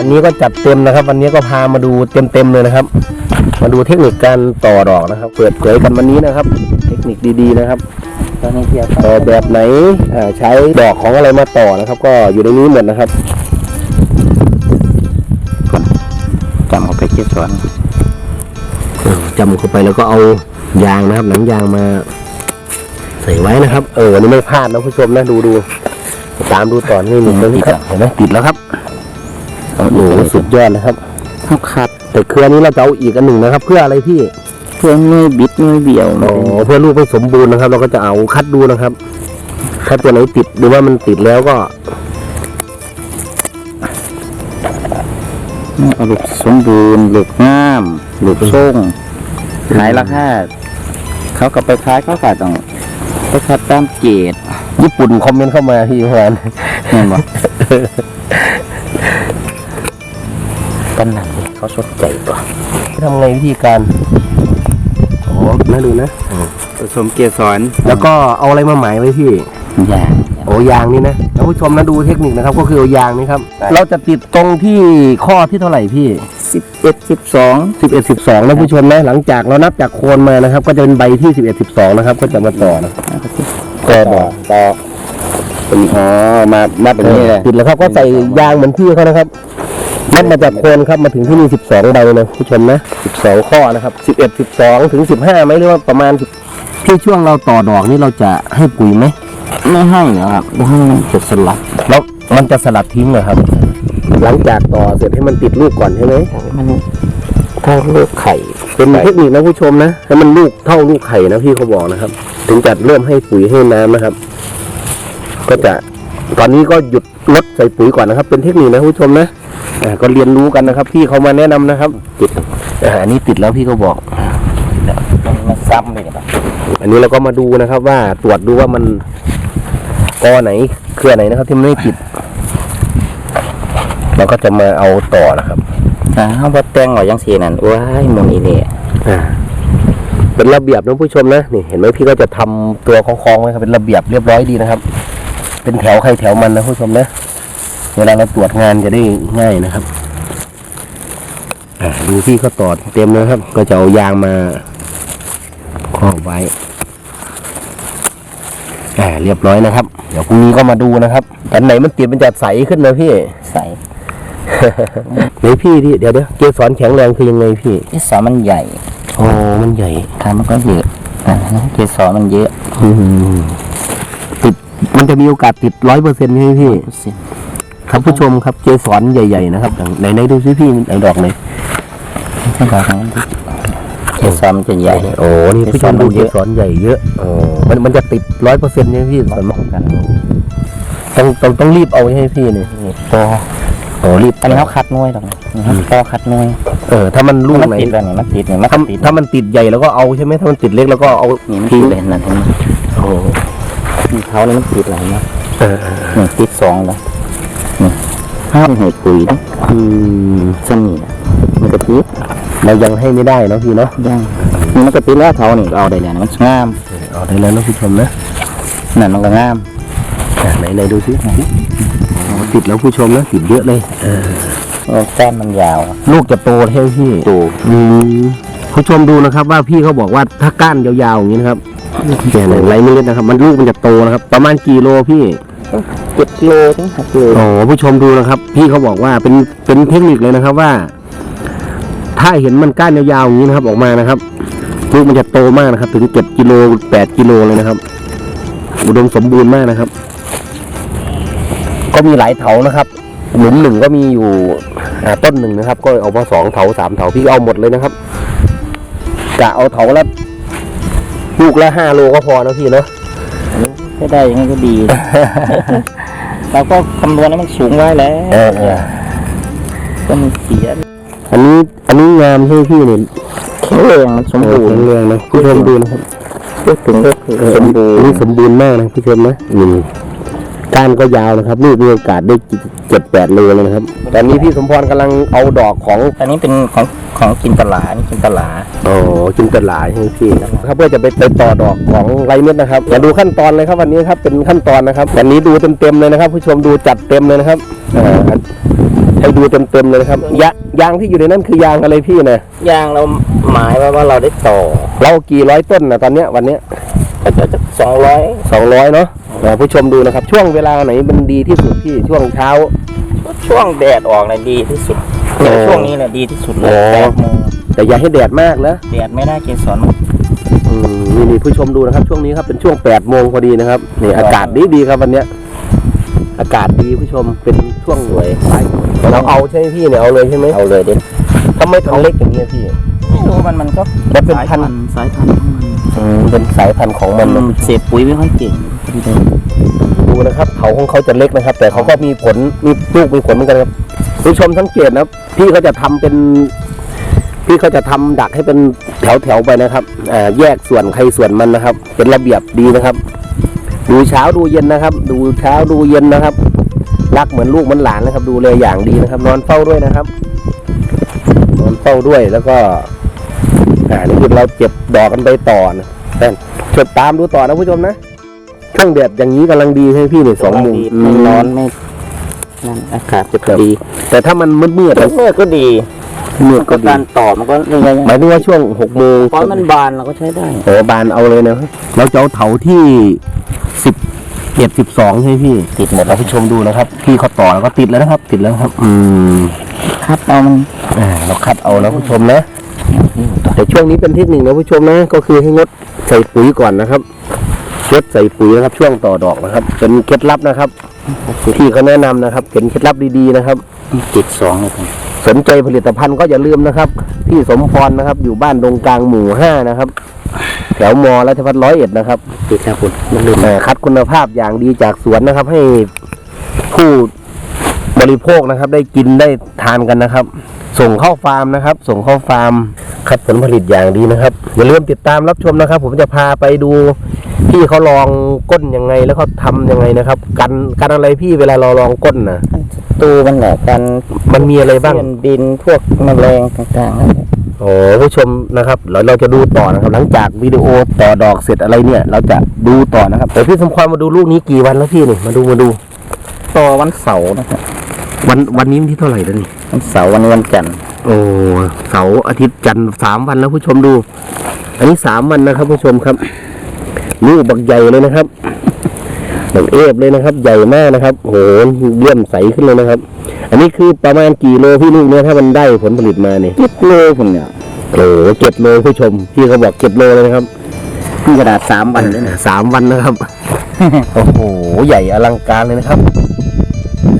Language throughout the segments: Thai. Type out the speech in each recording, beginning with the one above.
วันนี้ก็จัดเต็มนะครับ วันนี้ก็พามาดูเต็มๆเลยนะครับ มาดูเทคนิคการต่อดอกนะครับ เปิดเผยกันวันนี้นะครับ เทคนิคดีๆนะครับตอนนี้เทียบต่อแบบไหนอ่าใช้ดอกของอะไรมาต่อนะครับ ก็อยู่ในนี้หมดนะครับจำเอาไปเก็บสวนจำเข้าไปแล้วก็เอายางนะครับ หนังยางมา ใส่ไว้นะครับ เอออันนี่ไม่พลาดนะผู้ชมนะดูดูตามดูต่อนี่หนึ่งตรงนี้ครับเห็นไหมติดแล้วครับ โอ้โหสุดยอดนะครับข้าวขัดแต่เครือนี้เราจะเอาอีกอันหนึ่งนะครับ เพื่ออะไรพี่เพื่อไม่บิดไม่เบี่ยวอ๋อเพื่อลูกไม่สมบูรณ์นะครับ เราก็จะเอาคัดดูนะครับถ้าตัวไหนติดหรือว่ามันติดแล้วก็เอาลูกสมบูรณ์ลูกงามลูกส่งขายราคาเขาก็ไปขายเขาก็ต้องไปคัดตามเกตญี่ปุ่นคอมเมนต์เข้ามาพี่เมื่อวานเห็นบ่ ปันหนังเขาสนใจตัวทำไงวิธีการอ๋อน่าดูนะผสมเกสรแล้วก็เอาอะไรมาหมายไว้พี่ยางโอ้ยางนี่นะท่านผู้ชมนะดูเทคนิคนะครับ ก็คือเอายางนี่ครับ เราจะติดตรงที่ข้อที่เท่าไหร่พี่สิบเอ็ดสิบสองสิบเอ็ดสิบสองนะผู้ชมนะหลังจากเรานับจากโคนมานะครับ ก็จะเป็นใบที่สิบเอ็ดสิบสองนะครับ ก็จะมาต่อนะก็ต่อต่อเป็นอ๋อมามาเป็นนี้เลยติดแล้วครับก็ใส่ยางเหมือนพี่เขานะครับ นับมาจากโคนครับมาถึงที่นี่สิบสองใบนะผู้ชมนะสิบสองข้อนะครับสิบเอ็ดสิบสองถึงสิบห้าไหมหรือว่าประมาณ10ที่ช่วงเราต่อดอกนี่เราจะให้ปุ๋ยไหมไม่ให้เหรอครับไม่ให้มันจะสลัดแล้วมันจะสลัดทิ้งเหรอครับ หลังจากต่อเสร็จให้มันติดลูกก่อนใช่ไหมมันถ้าลูกไข่เป็นเทคนิคนะผู้ชมนะให้มันลูกเท่าลูกไข่นะพี่เขาบอกนะครับ ถึงจะเริ่มให้ปุ๋ยให้น้ำนะครับ ก็จะตอนนี้ก็หยุดลดใส่ปุ๋ยก่อนนะครับ เป็นเทคนิคนะผู้ชมนะอ่า ก็เรียนรู้กันนะครับ พี่เขามาแนะนำนะครับติดอ่าอันนี้ติดแล้วพี่เขาบอกมันซ้ำเลยครับอันนี้เราก็มาดูนะครับ ว่าตรวจดูว่ามันกอไหนเครือไหนนะครับ ที่มันไม่ติดเราก็จะมาเอาต่อนะครับถ้าเขาบ่แต่งไว้ยังสีนั่นว้ายหมันอีเนี่ยอ่าเป็นระเบียบนะผู้ชมนะนี่เห็นไหมพี่ก็จะทำตัวคล้องๆไว้ครับเป็นระเบียบเรียบร้อยดีนะครับ เป็นแถวใครแถวมันนะผู้ชมนะ เวลาเราตรวจงานจะได้ง่ายนะครับอ่าดูพี่เขาต่อเต็มเลยครับ ก็จะเอายางมาครอบไว้อ่าเรียบร้อยนะครับ เดี๋ยวพรุ่งนี้ก็มาดูนะครับอันไหนมันติดมันจะใสขึ้นนะพี่ ใส่ไหนพี่ที่เดี๋ยวเดี๋ยวเกสรแข็งแรงคือยังไงพี่ที่สอมันใหญ่อ๋อมันใหญ่ทามันก็เยอะอ่าเกสรมันเยอะอืมติดมันจะมีโอกาสติดร้อยเปอร์เซ็นต์ใช่ไหมพี่สิ ครับผู้ชมครับเกสรใหญ่ ๆ นะครับไหนไหนดูซิพี่ไหนดอกไหนไม่ใช่ดอกนั้นเกสรมันจะใหญ่โอ้นี่ผู้ชมดูเกเกสรมันเยอะสรใหญ่เยอะโอ้มันมันจะติดร้อยเปอร์เซ็นต์ใช่ไหมพี่ส่วนมากกันต้องต้องต้องรีบเอาใช่ไหมพี่เนี่ยพอโอ้รีบอันนี้เขาคัดหน่วยหรอกนะนี่เขาก็คัดหน่วยเออถ้ามันลูกมันไหนติดแล้วนี่มันติดนี่มันถ้าติดถ้ามันติดใหญ่แล้วก็เอาใช่ไหมถ้ามันติดเล็กแล้วก็เอานี่มันทิ้ติงดเลยนั่นเห็นไหมโอ้นี่เขานี่มันติดอะไรนะเออเออนี่ติดสองเลยนี่ ห้ามให้ปุ๋ยนะอืมสนี่นะมันก็ติดเรายังให้ไม่ได้เนาะพี่เนาะยังนี่มันก็ติดแล้วเท่านี่เอาได้แล้วนะมันงามเอาได้แล้วนะผู้ชมนะนั่นมันก็งามอะไหนไหนดูซิโอ้ติดแล้วผู้ชมนะติดเยอะเลยเออเออแก้มมันยาว ลูกจะโตใช่ไหมพี่ตูอืมผู้ชมดูนะครับ ว่าพี่เขาบอกว่าถ้าก้านยาวๆอย่างนี้นะครับเนี่ยไหนไรไม่เล็ดนะครับ มันลูกมันจะโตนะครับ ประมาณกี่โลพี่ เจ็ดกิโลถึงหกกิโลโอ้ผู้ชมดูนะครับ พี่เขาบอกว่าเป็นเป็นเทคนิคเลยนะครับว่า ถ้าเห็นมันก้านยาวๆอย่างนี้นะครับ ออกมานะครับลูกมันจะโตมากนะครับ ถึงเจ็ดกิโลแปดกิโลเลยนะครับ อุดมสมบูรณ์มากนะครับ ก็มีหลายเถานะครับหลุมหนึ่งก็มีอยู่อ่าต้นหนึ่งนะครับ ก็เอามาสองเถาสามเถาพี่เอาหมดเลยนะครับกะเอาเถาละลูกละห้าโลก็พอนะพี่เนาะถ้าได้อยังไงก็ดี เราก็คำนวณให้มันสูงไว้แล้วเออเออก็มันเสียอันนี้อันนี้งามใช่ไหมพี่เนี่ยแข็งแรงมันสมบูรณ์แข็งแรงนะผู้ชมดูนะครับพูดถึงก็คือเออสมบูรอันณ์นี้สมบูรณ์มากนะผู้ชมนะนี่ ก้านก็ยาวนะครับลูกมีโอกาสได้เจ็ดแปดโลเลยนะครับ ตอนนี้พี่สมพรกำลังเอาดอกของอันนี้เป็นของของจินตลานี่จินตลาอ๋อจินตลาใช่ไหมพี่ครับเพื่อจะไปไปต่อดอกของไรเม็ดนะครับมาดูขั้นตอนเลยครับวันนี้ครับเป็นขั้นตอนนะครับวันนี้ดูเต็มๆเลยนะครับ ผู้ชมดูจัดเต็มเลยนะครับอ่าอันให้ดูเต็มๆเลยนะครับยายางที่อยู่ในนั้นคือยางอะไรพี่นะยางเราหมายไว้ว่าเราได้ต่อเรากี่ร้อยต้นนะตอนเนี้ยวันเนี้ยก็จะจะสองร้อยสองร้อยเนาะ อ่าผู้ชมดูนะครับ ช่วงเวลาไหนมันดีที่สุดพี่ช่วงเช้า ช่วงแดดออกนะดีที่สุดโอ้ช่วงนี้แหละดีที่สุดเลโอ้ยแปดโมงแต่อย่าให้แดดมากนะแดดไม่ได้เกสรมันอืมนี่นี่ผู้ชมดูนะครับ ช่วงนี้ครับเป็นช่วงแปดโมงพอดีนะครับนี่อากาศดีดีๆครับวันเนี้ย อากาศดีผู้ชมเป็นช่วงสวยเราเอาใช่ไหมพี่เนี่ยเอาเลยใช่ไหมเอาเลยเด็ดทำไมทำเล็กอย่างเงี้ยพี่ ไม่รู้มันมันก็มันเป็นพันธุ์ สายพันธุ์ของมันอืมเป็นสายพันธุ์ของมันมันะนเสพปุ๋ยไม่ค่อยเก่ง ดูนะครับเขาของเขาจะเล็กนะครับ แต่เขาก็มีผลมีลูกมีผลเหมือนกันครับผู้ชมสังเกตนะพี่เขาจะทำเป็นพี่เขาจะทำดักให้เป็นแถวแถวๆไปนะครับอ่าแยกส่วนใครส่วนมันนะครับ เป็นระเบียบดีนะครับ ดูเช้าดูเย็นนะครับ ดูเช้าดูเย็นนะครับ รักเหมือนลูกเหมือนหลานนะครับ ดูเลยอย่างดีนะครับ นอนเฝ้าด้วยนะครับ นอนเฝ้าด้วยแล้วก็อ่านี่คือเราเก็บดอกกันไปต่อนะแต่ชดตามดูต่อนะผู้ชมนะ ช่วงแดดอย่างนี้กำลังดีใช่ไหมพี่เนี่ยสองโมงไม่ร้อนไม่นั่นอากาศจะพอดี แต่ถ้ามันมืดๆอะเมื่อก็ดีมืดก็ก็ดีการต่อมันก็ยังไงหมายถึงว่าช่วงหกโมงเพราะมันบานเราก็ใช้ได้โอ้บานเอาเลยนะเราจะเอาเถาที่สิบเอ็ดสิบสองใช่ไหมพี่ติดหมดแล้วผู้ชมดูนะครับพี่เขาต่อแล้วก็ติดแล้วนะครับ ติดแล้วครับ อืมคัดเอามันอ่าเราคัดเอานะผู้ชมนะแต่ช่วงนี้เป็นเทคนิคนะผู้ชมนะ ก็คือให้งดใส่ปุ๋ยก่อนนะครับ งดใส่ปุ๋ยนะครับ ช่วงต่อดอกนะครับ เป็นเคล็ดลับนะครับพี่เขาแนะนำนะครับ เป็นเคล็ดลับดีๆนะครับติดสองเลยครับสนใจผลิตภัณฑ์ก็อย่าลืมนะครับพี่สมพรนะครับ อยู่บ้านดงกลางหมู่ห้านะครับแถวมอราชพัฒร้อยเอ็ดนะครับติดแล้วคุณมันลืมเอ่อคัดคุณภาพอย่างดีจากสวนนะครับ ให้ผู้บริโภคนะครับ ได้กินได้ทานกันนะครับ ส่งเข้าฟาร์มนะครับ ส่งเข้าฟาร์มคัดผลผลิตอย่างดีนะครับ อย่าลืมติดตามรับชมนะครับ ผมจะพาไปดู พี่เขาลองก้นยังไงแล้วเขาทำยังไงนะครับ กันกันอะไรพี่เวลาเราลองก้นนะตูมันแหละกันมันมีอะไรบ้าง เสี้ยนบินพวกแมลงต่างๆนั่นแหละโอ้ผู้ชมนะครับเราเราจะดูต่อนะครับ หลังจากวิดีโอต่อดอกเสร็จอะไรเนี่ย เราจะดูต่อนะครับแต่พี่สมพรมาดูลูกนี้กี่วันแล้วพี่นี่มาดูมาดู ต่อวันเสาร์นะครับวันวันนี้วันที่เท่าไหร่แล้วนี่วันเสาร์วันนี้วันจันทร์โอ้เสาร์อาทิตย์จันทร์สามวันแล้วผู้ชมดู อันนี้สามวันนะครับผู้ชมครับ ลูกบักใหญ่เลยนะครับบักเอฟเลยนะครับ ใหญ่มากนะครับโอ้โหเลื่อมใสขึ้นเลยนะครับ อันนี้คือประมาณกี่โลพี่ลูกเนี่ยถ้ามันได้ผลผลิตมาเนี่ยเจ็ดโลผมเนี่ยโอ้โหเจ็ดโลผู้ชมพี่เขาบอกเจ็ดโลเลยนะครับนี่กระดาษสามวันเลยนะสามวันนะครับโอ้โหใหญ่อลังการเลยนะครับ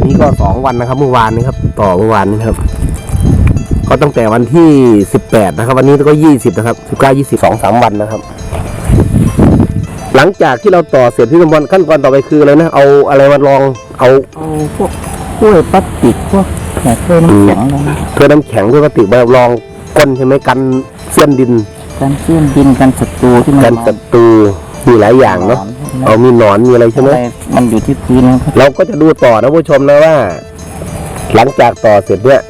นี่ก็สองวันนะครับเมื่อวานนี้ครับ ต่อเมื่อวานนี้ครับก็ตั้งแต่วันที่สิบแปดนะครับ วันนี้ก็ยี่สิบนะครับสิบเก้ายี่สิบสองสามวันนะครับ หลังจากที่เราต่อเสร็จพี่สมบัติขั้นตอนต่อไปคืออะไรนะเอาอะไรมาลองเอาเอาพวกกล้วยพลาสติกพวกแหนกล้วยน้ำแข็งอะไรนะเพื่อน้ำแข็งเพื่อพลาสติกมาลองก้นใช่ไหมกันเสี้ยนดินกันเสี้ยนบินกันศัตรูที่มันกันศัตรูมีหลายอย่างเนาะเอามีหนอนมีอะไรใช่ไหมอะไรมันอยู่ที่พื้นนะครับเราก็จะดูต่อนะผู้ชมนะว่า หลังจากต่อเสร็จเนี่ย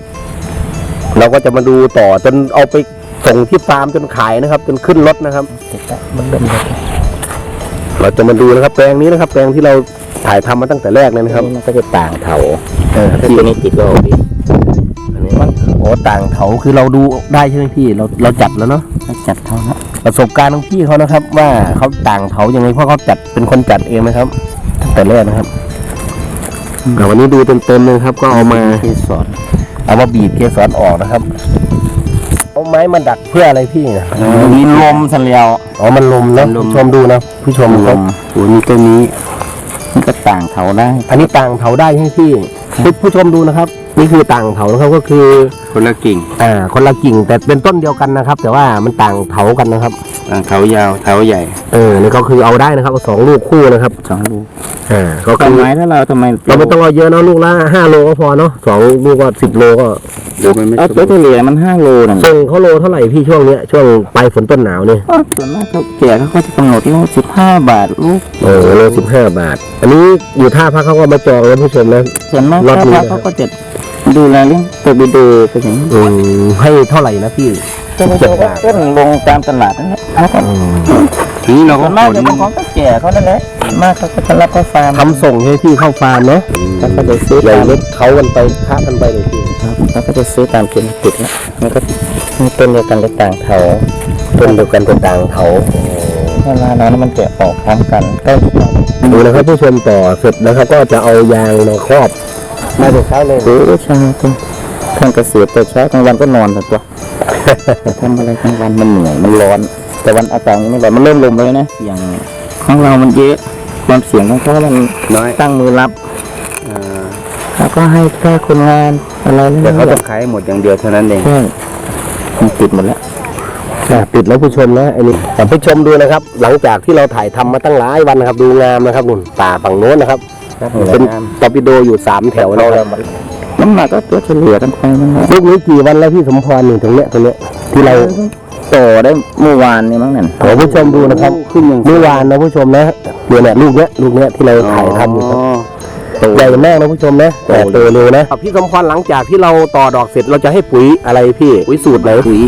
เราก็จะมาดูต่อจนเอาไปส่งที่ฟาร์มจนขายนะครับ จนขึ้นรถนะครับเสร็จแล้วมันเริ่ม เลยเราจะมาดูนะครับแปลงนี้นะครับ แปลงที่เราถ่ายทำมาตั้งแต่แรกเลยนะครับ นี่มันก็จะต่างเถาเออถ้าตัวนี้ติดก็เอาดิอันนี้มันโอ้ต่างเขาคือเราดูได้ใช่ไหมพี่ เราเราจัดแล้วเนาะถ้าจัดเท่านะประสบการณ์ของพี่เขานะครับ ว่าเขาต่างเขายังไงเพราะเขาจัดเป็นคนจัดเองนะครับตั้งแต่แรกนะครับอ่าวันนี้ดูเต็มๆเลยครับ ก็เอามา ที่สอนเอามาบีบเกสรออกนะครับ เอาไม้มาดักเพื่ออะไรพี่นะมีลมสันเลียว อ๋อมันลมนะมันลม ผู้ชมดูนะผู้ชมลครับมโอ้นี่ตัวนี้มันก็ต่างเถาได้อันนี้ต่างเถาได้ใช่ไหมพี่ผู้ผู้ชมดูนะครับ นี่คือต่างเถานะครับก็คือ คนละกิ่งอ่าคนละกิ่งแต่เป็นต้นเดียวกันนะครับ แต่ว่ามันต่างเถากันนะครับ ต่างเถายาวเถาใหญ่เออนี่ก็คือเอาได้นะครับเอาสองลูกคู่นะครับ สองลูก อ่าก็ต้คืนอไม้ถ้าเราทำไมเราไม่ต้องเอาเยอะเนอะลูกละห้าโลก็พอเนาะสองลูกก็สิบโลก็ เดี๋ยวมันไม่เอาตัวเฉลี่ยมันห้าโลนั่นส่งเขาโลเท่าไหร่พี่ช่วงเนี้ยช่วงปลายฝนต้นหนาวเนี่ยก็ส่วนมากเขาแก่เขาก็จะกำหนดที่ว่าสิบห้าบาทลูกโอ้โลสิบห้าบาท อันนี้อยู่ท่าพักเขาก็มาจองแล้วผู้ชมนะ ส่วนมากรถถ้านี้พักนะครับเขาก็จะดูแลเรื่องตัวไปดูไปถึงอืมให้เท่าไหร่นะพี่จะไปดูว่าต้นลงตามตลาดนั่นแหละเขาก็ อืมทีนี้เราส่ก็วนมากขนจะเป็นของตาแก่เขานั่นแหละส่วนมากเขาก็จะรับเข้าฟาร์มทำส่งให้พี่เข้าฟาร์มเนาะแล้วก็จะซื้อใหญ่ตามเล็กเขากันไปค้ากันไปเลยพี่ครับแล้วก็จะซื้อตามกินติดนะมันก็มีต้นเดียวกันแต่ต่างเถาต้นเดียวกันแต่ต่างเขา เวลานั้นมันจะออกพร้อมกันก็ดูนะครับผู้ชมต่อเสร็จนะครับก็จะเอายางมาครอบมาถึงเช้าเลยโอ้ใช่ครับทางเกษตรแต่เช้ากลางวันก็นอนแต่ตัว ทำอะไรกลางวันมันเหนื่อยมันร้อน แต่วันอากาศมันไม่ร้อนมันเริ่มลมเลยนะเสียงของเรามันเยอะความเสียงของเขามันน้อยตั้งมือรับแล้วก็ให้แค่คนงานอะไรนั่นแต่เขาแหต้อละงขายหมดอย่างเดียวเท่านั้นเองใช่มันติดหมดแล้วอะปิดแล้วผู้ชมนะไอ้นี่แต่ผู้ชมดูนะครับ หลังจากที่เราถ่ายทำมาตั้งหลายวันนะครับ ดูงามนะครับนุ่นป่าฝั่งโน้นนะครับเป็นตอร์ปิโดอยู่สามแถวนะครับน้ำหนักก็ตัวเฉลี่ยกันไปนั่นแหละลูกนี้กี่วันแล้วพี่สมพรหนึ่งตรงเนี้ยตรงเนี้ยที่เรา ต่อได้เมื่อวานนี่มั้งนั่นขอผู้ชมดูนะครับขึ้นอย่างเมื่อวานนะผู้ชมนะเนี่ยเนี่ยลูกเนี้ยลูกเนี้ยที่เราถ่ายทำอยู่ครับใหญ่มากนะผู้ชมนะแต่โตเร็วนะพี่สมพรหลังจากที่เราต่อดอกเสร็จเราจะให้ปุ๋ยอะไรพี่ปุ๋ยสูตรไหนปุ๋ย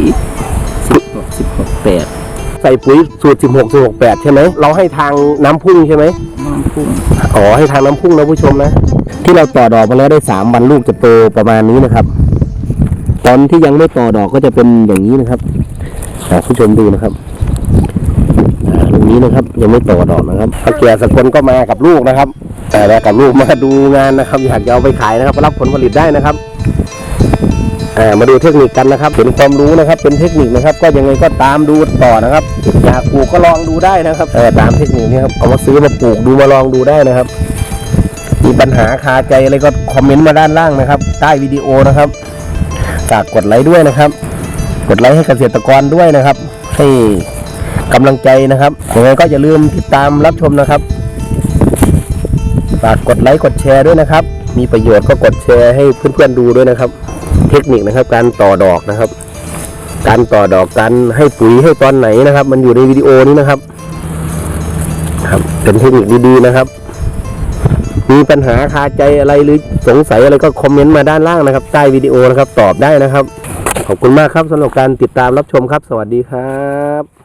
สิบหกสิบหกแปดใส่ปุ๋ยสูตร16 16 8ใช่ไหมเราให้ทางน้ำพุ่งใช่ไหมน้ำพุ่งอ๋อให้ทางน้ำพุ่งนะผู้ชมนะ ที่เราต่อดอกมาแล้วได้3วันลูกจะโตประมาณนี้นะครับ ตอนที่ยังไม่ต่อดอกก็จะเป็นอย่างนี้นะครับอ่า ผู้ชมดูนะครับอ่าลูกนี้นะครับยังไม่ต่อดอกนะครับพระเกียรสกลก็มากับลูกนะครับแต่มากับลูกมาดูงานนะครับอยากจะเอาไปขายนะครับรับผลผลิตได้นะครับอ่ามาดูเทคนิคกันนะครับเป็นความรู้นะครับ เป็นเทคนิคนะครับ ก็ยังไงก็ตามดูต่อนะครับ อยากปลูกก็ลองดูได้นะครับตามเทคนิคนี้ครับเอามาซื้อมาปลูกดูมาลองดูได้นะครับ มีปัญหาคาใจอะไรก็คอมเมนต์มาด้านล่างนะครับ ใต้วิดีโอนะครับฝากกดไลค์ด้วยนะครับ กดไลค์ให้เกษตรกรด้วยนะครับ ให้กำลังใจนะครับยังไงก็อย่าลืมติดตามรับชมนะครับฝากกดไลค์กดแชร์ด้วยนะครับ มีประโยชน์ก็กดแชร์ให้เพื่อนๆดูด้วยนะครับ เทคนิคนะครับ การต่อดอกนะครับ การต่อดอกการให้ปุ๋ยให้ตอนไหนนะครับ มันอยู่ในวิดีโอนี้นะครับ ครับเป็นเทคนิคดีๆนะครับ มีปัญหาคาใจอะไรหรือสงสัยอะไรก็คอมเมนต์มาด้านล่างนะครับ ใต้วิดีโอนะครับ ตอบได้นะครับ ขอบคุณมากครับสำหรับการติดตามรับชมครับ สวัสดีครับ